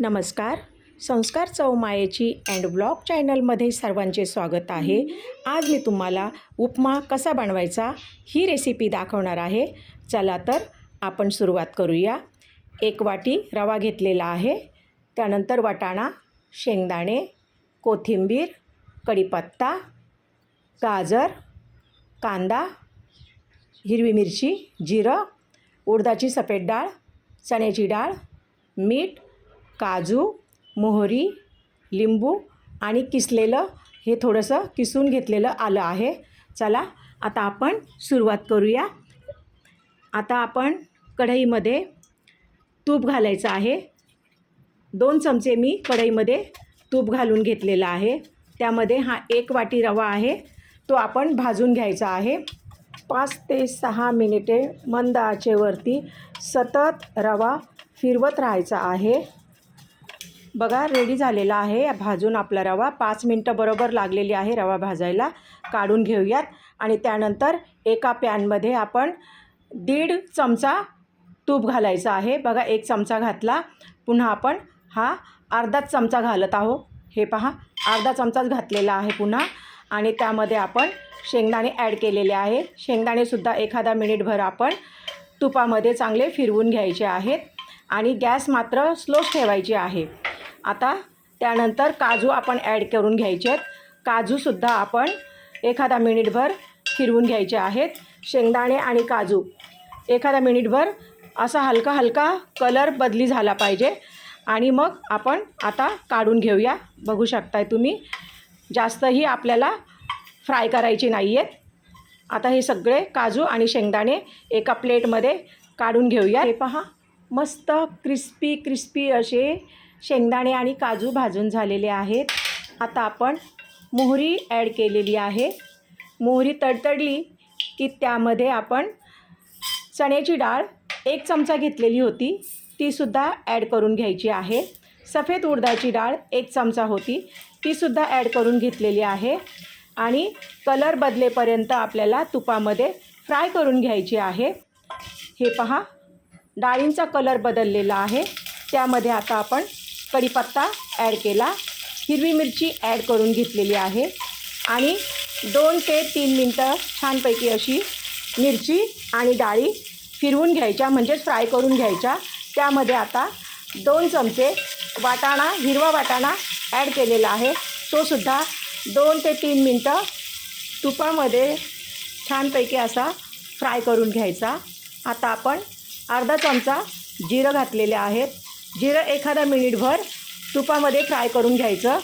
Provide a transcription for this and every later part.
नमस्कार. संस्कार चौमायेची and blog चॅनलमध्ये सर्वांचे स्वागत आहे. आज मी तुम्हाला उपमा कसा बनवायचा ही रेसिपी दाखवणार आहे. चला तर आपण सुरुवात करूया. एक वाटी रवा घेतलेला आहे. त्यानंतर वाटाणा शेंगदाणे कोथिंबीर कढीपत्ता गाजर कांदा हिरवी मिरची जिरं उडदाची सफेद डाळ चण्याची डाळ मीठ काजू मोहरी लिंबू आणि किसलेलं हे थोडंसं किसून घेतलेलं आलं आहे. चला आता आपण सुरुवात करूया. आता आपण कढईमध्ये तूप घालायचं आहे. दोन चमचे मी कढईमध्ये तूप घालून घेतलेला आहे. त्यामध्ये हा एक वाटी रवा आहे. तो आपण भाजून घ्यायचा आहे. पाच ते सहा मिनिटे मंद आचेवरती सतत रवा फिरवत राहायचा आहे. बघा रेडी झालेला आहे. भाजून आपला रवा पाच मिनटं बरोबर लागलेली आहे रवा भाजायला. काढून घेऊयात. आणि त्यानंतर एका पॅनमध्ये आपण दीड चमचा तूप घालायचा आहे. बघा एक चमचा घातला. पुन्हा आपण हा अर्धाच चमचा घालत आहो हे पहा अर्धा चमचाच घातलेला आहे पुन्हा. आणि त्यामध्ये आपण शेंगदाणे ॲड केलेले आहे शेंगदाणेसुद्धा एखादा मिनिटभर आपण तुपामध्ये चांगले फिरवून घ्यायचे आहेत. आणि गॅस मात्र स्लोच ठेवायची आहे. आता त्यानंतर काजू आपण ॲड करून घ्यायचे आहेत. काजूसुद्धा आपण एखादा मिनिटभर फिरवून घ्यायचे आहेत. शेंगदाणे आणि काजू. एखादा मिनिटभर असा हलका हलका कलर बदली झाला पाहिजे. आणि मग आपण आता काढून घेऊया. बघू शकताय तुम्ही. जास्तही आपल्याला फ्राय करायचे नाही आहेत आता हे सगळे काजू आणि शेंगदाणे एका प्लेटमध्ये काढून घेऊया हे पहा मस्त क्रिस्पी क्रिस्पी असे शेंगदाणे आणि काजू भाजून झालेले आहेत. आता आपण मोहरी ॲड केलेली आहे. मोहरी तडतडली की त्यामध्ये आपण चण्याची डाळ एक चमचा घेतलेली होती. तीसुद्धा ॲड करून घ्यायची आहे. सफेद उडदाची डाळ एक चमचा होती. तीसुद्धा ॲड करून घेतलेली आहे. आणि कलर बदलेपर्यंत आपल्याला तुपामध्ये फ्राय करून घ्यायची आहे. हे पहा. डाळींचा कलर बदललेला आहे. त्यामध्ये आता आपण कढीपत्ता ॲड केला. हिरवी मिरची ॲड करून घेतलेली आहे. आणि दोन ते तीन मिनटं छानपैकी अशी मिरची आणि डाळी फिरवून घ्यायच्या म्हणजेच फ्राय करून घ्यायच्या. त्यामध्ये आता दोन चमचे वाटाणा हिरवा वाटाणा ॲड केलेला आहे. तोसुद्धा दोन ते तीन मिनटं तुपामध्ये छानपैकी असा फ्राय करून घ्यायचा. आता आपण अर्धा चमचा जिरं घातलेले आहेत. जिरं एखादा मिनिटभर तुपामध्ये फ्राय करून घ्यायचं.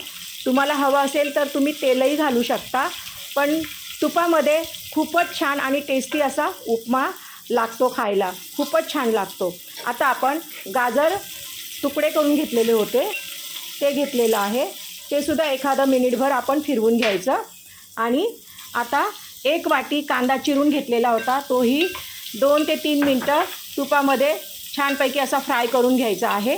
तुम्हाला हवं असेल तर तुम्ही तेलही घालू शकता पण तुपामध्ये खूपच छान आणि टेस्टी असा उपमा लागतो खायला. खूपच छान लागतो. आता आपण गाजर तुकडे करून घेतलेले होते. ते घेतलेलं आहे. ते सुद्धा एखादा मिनिटभर आपण फिरवून घ्यायचं. आणि आता एक वाटी कांदा चिरून घेतलेला होता. तोही दोन ते तीन मिनटं तुपामध्ये छानपैकी असा फ्राय करून घ्यायचा आहे.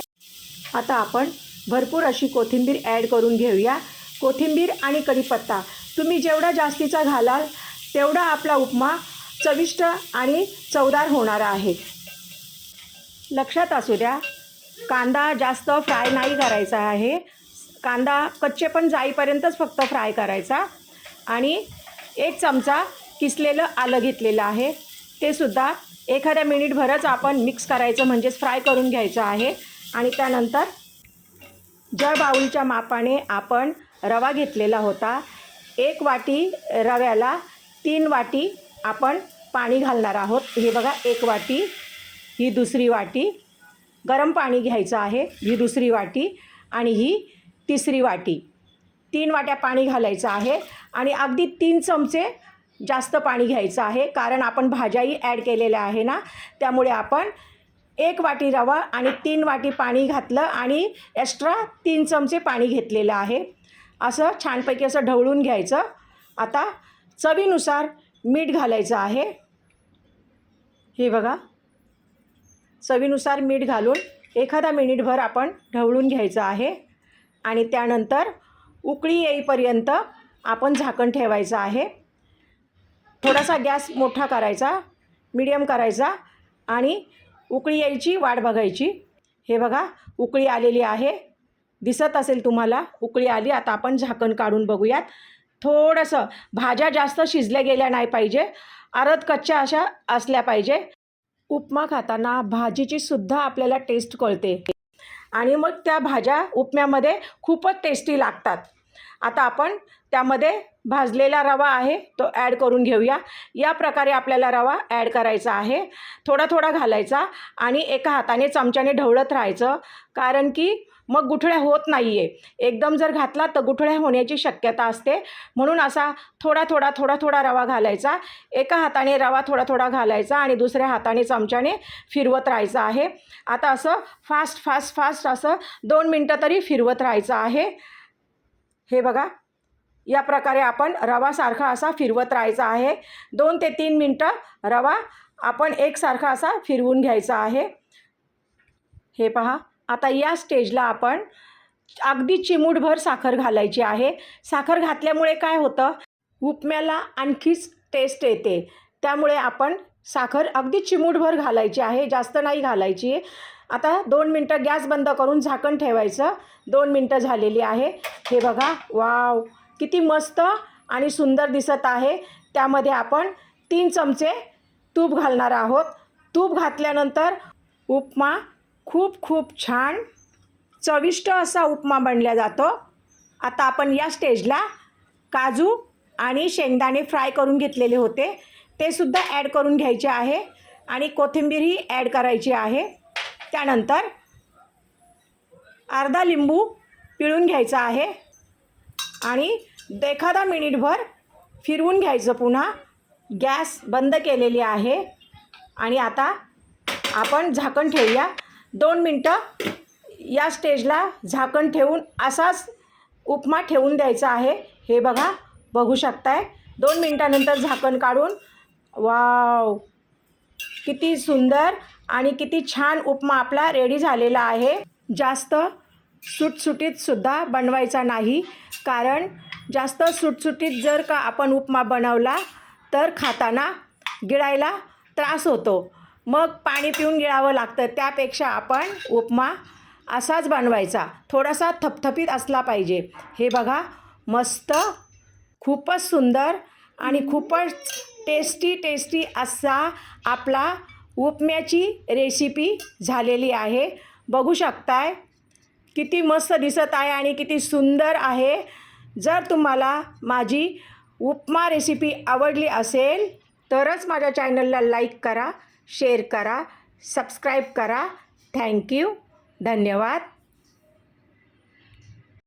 आता आपण भरपूर अशी कोथिंबीर ॲड करून घेऊया. कोथिंबीर आणि कढीपत्ता. तुम्ही जेवढा जास्तीचा घालाल तेवढा आपला उपमा चविष्ट आणि चवदार होणारा आहे. लक्षात असू द्या कांदा जास्त फ्राय नाही करायचा आहे. कांदा कच्चे पण जाईपर्यंतच फक्त फ्राय करायचा. आणि एक चमचा किसलेलं आलं घेतलेलं आहे. ते सुद्धा एखाद्या मिनिटभरच आपण मिक्स करायचं म्हणजेच फ्राय करून घ्यायचं आहे. आणि त्यानंतर ज्या बाऊलच्या मापाने आपण रवा घेतलेला होता. एक वाटी रव्याला तीन वाटी आपण पाणी घालणार आहोत. हे बघा एक वाटी ही दुसरी वाटी. गरम पाणी घ्यायचं आहे ही दुसरी वाटी. आणि ही तिसरी वाटी. तीन वाट्या पाणी घालायचं आहे. आणि अगदी तीन चमचे जास्त पाणी घ्यायचं आहे कारण आपण भाज्याही ॲड केलेल्या आहे ना त्यामुळे आपण एक वाटी रवा आणि तीन वाटी पाणी घातलं आणि एक्स्ट्रा तीन चमचे पाणी घेतलेलं आहे. असं छानपैकी असं ढवळून घ्यायचं. आता चवीनुसार मीठ घालायचं आहे. हे बघा. चवीनुसार मीठ घालून एखादा मिनिटभर आपण ढवळून घ्यायचं आहे. आणि त्यानंतर उकळी येईपर्यंत आपण झाकण ठेवायचं आहे. थोडासा गॅस मोठा करायचा मिडियम करायचा आणि उकळी यायची वाट बघायची. हे बघा उकळी आलेली आहे. दिसत असेल तुम्हाला उकळी आली. आता आपण झाकण काढून बघूयात. थोडंसं भाज्या जास्त शिजल्या गेल्या नाही पाहिजे. आरत कच्च्या अशा असल्या पाहिजे. उपमा खाताना भाजीची सुद्धा आपल्याला टेस्ट कळते. आणि मग त्या भाज्या उपम्यामध्ये खूपच टेस्टी लागतात. आता आपण त्यामध्ये भाजलेला रवा आहे तो ॲड करून घेऊया. या प्रकारे आपल्याला रवा ॲड करायचा आहे. थोडा थोडा घालायचा आणि एका हाताने चमच्याने ढवळत राहायचं. कारण की मग गुठळ्या होत नाही आहे एकदम जर घातला तर गुठळ्या होण्याची शक्यता असते. म्हणून असा थोडा थोडा थोडा थोडा रवा घालायचा. एका हाताने रवा थोडा थोडा घालायचा आणि दुसऱ्या हाताने चमच्याने फिरवत राहायचं आहे. आता असं फास्ट फास्ट फास्ट असं दोन मिनटं तरी फिरवत राहायचं आहे. हे बघा. या प्रकारे आपण रवासारखा असा फिरवत राहायचा आहे. दोन ते तीन मिनटं रवा आपण एकसारखा असा फिरवून घ्यायचा आहे. हे पहा. आता या स्टेजला आपण अगदी चिमूटभर साखर घालायची आहे. साखर घातल्यामुळे काय होतं? उपम्याला आणखीच टेस्ट येते. त्यामुळे आपण साखर अगदी चिमूटभर घालायची आहे. जास्त नाही घालायची. आता दोन मिनटं गॅस बंद करून झाकण ठेवायचं. दोन मिनटं झालेली आहे. हे बघा वाव किती मस्त आणि सुंदर दिसत आहे. त्यामध्ये आपण तीन चमचे तूप घालणार आहोत. तूप घातल्यानंतर उपमा खूप खूप छान चविष्ट असा उपमा बनला जातो. आता आपण या स्टेजला काजू आणि शेंगदाणे फ्राय करून घेतलेले होते. ते सुद्धा ॲड करून घ्यायचे आहे आणि कोथिंबीरही ॲड करायची आहे. त्यानंतर अर्धा लिंबू पिळून घ्यायचा आहे. आणि एखादा मिनिटभर फिरवून घ्यायचं पुन्हा. गॅस बंद केलेली आहे. आणि आता आपण झाकण ठेवूया. दोन मिनटं या स्टेजला झाकण ठेवून असाच उपमा ठेवून द्यायचा आहे. हे बघा बघू शकताय. दोन मिनटानंतर झाकण काढून. वाव! किती सुंदर आणि किती छान उपमा आपला रेडी झालेला आहे. जास्त सुटसुटीतसुद्धा बनवायचा नाही. कारण जास्त सुटसुटीत जर का आपण उपमा बनवला तर खाताना गिळायला त्रास होतो. मग पाणी पिऊन गिळावं लागतं. त्यापेक्षा आपण उपमा असाच बनवायचा. थोडासा थपथपीत असला पाहिजे. हे बघा मस्त खूपच सुंदर आणि खूपच टेस्टी टेस्टी असा आपला उपम्याची रेसिपी झालेली आहे. बघू शकताय. किती मस्त दिसत आहे आणि किती सुंदर आहे. जर तुम्हाला माझी उपमा रेसिपी आवडली असेल तरच माझ्या चॅनलला लाईक करा शेअर करा सबस्क्राईब करा. थँक्यू धन्यवाद.